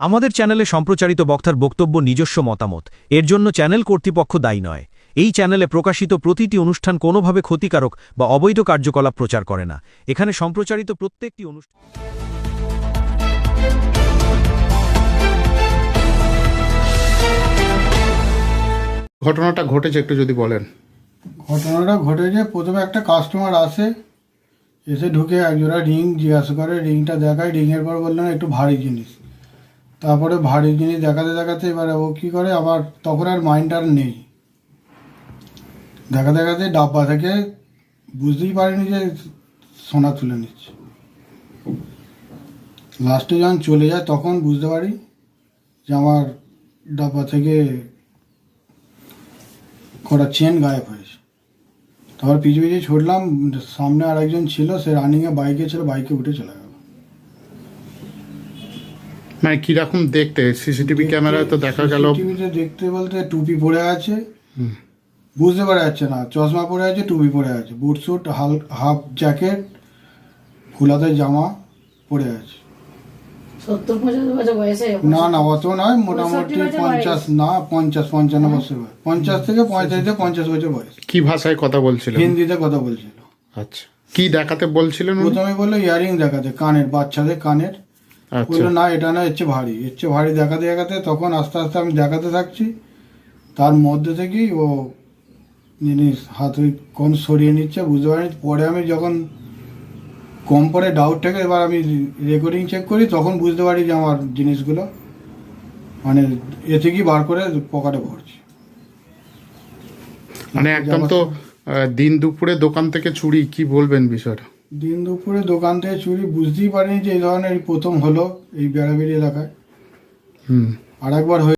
আমাদের চ্যানেলে সম্প্রচারিত বক্তার বক্তব্য নিজস্ব মতামত। এর জন্য চ্যানেল কর্তৃপক্ষ দায়ী নয়। এই চ্যানেলে প্রকাশিত প্রতিটি অনুষ্ঠান কোনোভাবে ক্ষতিকারক বা অবৈধ কার্যকলাপ প্রচার করে না। এখানে সম্প্রচারিত প্রত্যেকটি অনুষ্ঠান ঘটনাটা ঘটেছে একটু যদি বলেন। ঘটনাটা ঘটেছে প্রথমে একটা কাস্টমার আসে এসে ঢুকে একজোড়া রিং জিজ্ঞাসা করে রিংটা দেখায় রিংয়ের পর বললেন একটু ভারী জিনিস। তারপরে ভারী জিনিস দেখাতে দেখাতে এবারে ও কী করে? আবার তখন আর মাইন্ড আর নেই। দেখা দেখাতে ডাব্বা থেকে বুঝতেই পারিনি যে সোনা তুলে নিচ্ছে। লাস্টে যখন চলে যায় তখন বুঝতে পারি যে আমার ডাব্বা থেকে কটা চেন গায়েব হয়েছে। তারপর পিছু পিছু ছুটলাম, সামনে আর একজন ছিল, সে রানিংয়ে বাইকে ছিল বাইকে উঠে চলে গেল। মানে কীরকম দেখতে? সিসিটিভি ক্যামেরায় তো দেখা গেল। টিভিতে দেখতে বলতে টুপি পরে আছে। বুঝতে পারা যাচ্ছে না। চশমা পরে আছে টুপি পরে আছে। বুট স্যুট হাল হাফ জ্যাকেট খোলাতে জামা পরে আছে। না না অত নয় মোটামুটি পঞ্চাশ না পঞ্চাশ পঞ্চান্ন বছর বয়স। পঞ্চাশ থেকে পঁয়তাল্লিশ থেকে পঞ্চাশ বছর বয়স। কি ভাষায় কথা বলছিলেন? হিন্দিতে কথা বলছিল। আচ্ছা। কি দেখাতে বলছিলেন প্রথমে বলল ইয়ারিং দেখাতে কানের বাচ্চাদের কানের বলল না এটা না হচ্ছে ভারী। হচ্ছে ভারী দেখাতে দেখাতে তখন আস্তে আস্তে আমি দেখাতে থাকছি। তার মধ্যে থেকেই ও জিনিস হাত ওই কোন সরিয়ে নিচ্ছে বুঝতে পারিনি। পরে আমি যখন কম পরে ডাউট থেকে এবার আমি রেকর্ডিং চেক করি তখন বুঝতে পারি যে আমার জিনিসগুলো মানে এ থেকেই বার করে পকেটে ভরছি। মানে একদম তো দিন দুপুরে দোকান থেকে চুরি কি বলবেন বিষয়টা? দিন দুপুরে দোকান থেকে চুরি বুঝতেই পারিনি যে এই ধরনের প্রথম হলো এই বেড়াবেড়ি এলাকায়। হুম। আর একবার হয়ে